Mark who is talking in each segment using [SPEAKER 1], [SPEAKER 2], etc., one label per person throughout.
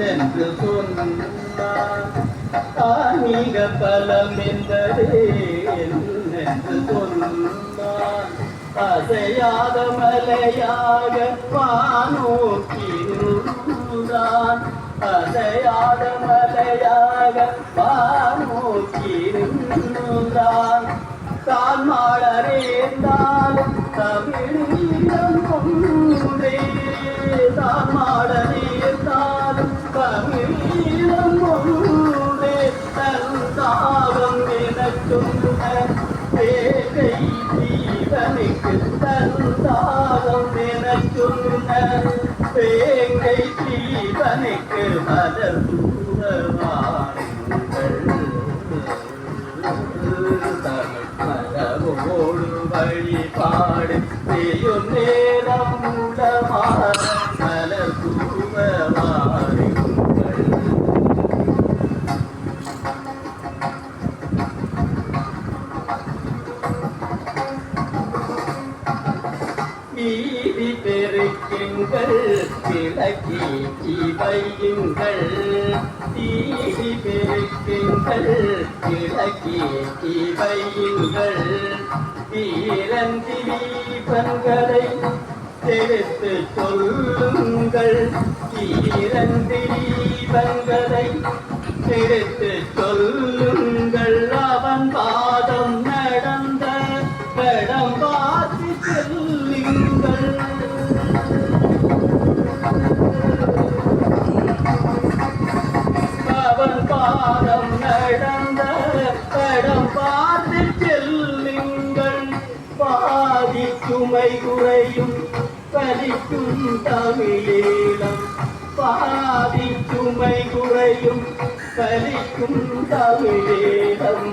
[SPEAKER 1] என்னென்று சொன்னான் ஆன்மீக பலம் என்பதே என்னென்று சொன்னான் அசையாத மலையாக வானோக்கி நின்றான் அசையாத மலையாக வானோக்கி நின்றான் தான் மாளரேந்தாலும் மாடரேந்தாலும் ஜீவனுக்கு மலர் மரபோடு வழிபாடு செய்யும் நேரம் நீதி பெருக்கிங்கள் விளக்கி இவையுங்கள். நீதி பெருக்கிங்கள் விளக்கி இவையுங்கள். வீரன் திலீபன்களை தெரித்து சொல்லுங்கள். வீரன் திலீபன்களை தெரித்து சொல்லுங்கள். அவன் பாதம் நடந்த படம் அவன் பாதம் நடந்த படம் பார்த்து செல்லுங்கள். பாதி சுமை குறையும் கலிக்கும் தமிழீழம் பாதி சுமை குறையும் கலிக்கும் தமிழீழம்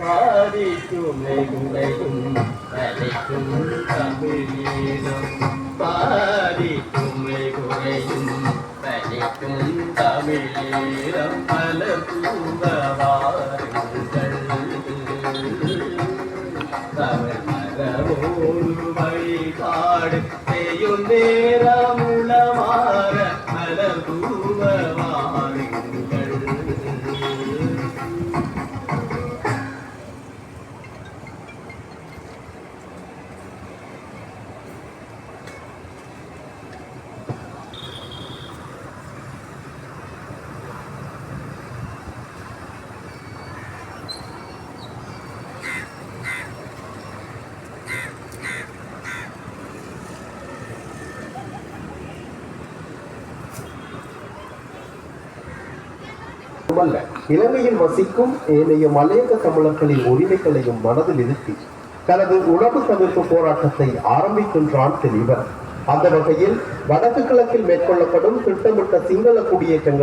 [SPEAKER 1] பாதி சுமை குறையும் கலிக்கும் தமிழீழம் பலிக்கும் தமிழீழம் பல தூவாருங்கள் தமிழ் மரபோடு வழிபாடு செய்யும் நேரம்
[SPEAKER 2] மட்டுமல்ல இலங்கையில் வசிக்கும் ஏனைய மலையக தமிழர்களின் உரிமைகளையும் மனதில் இருத்தி தனது உணவு தவிர்ப்பு போராட்டத்தை ஆரம்பிக்கின்றான் தெளிவர் அந்த வகையில் வடக்கு கிழக்கில் மேற்கொள்ளப்படும் திட்டமிட்ட சிங்கள குடியேற்றங்களை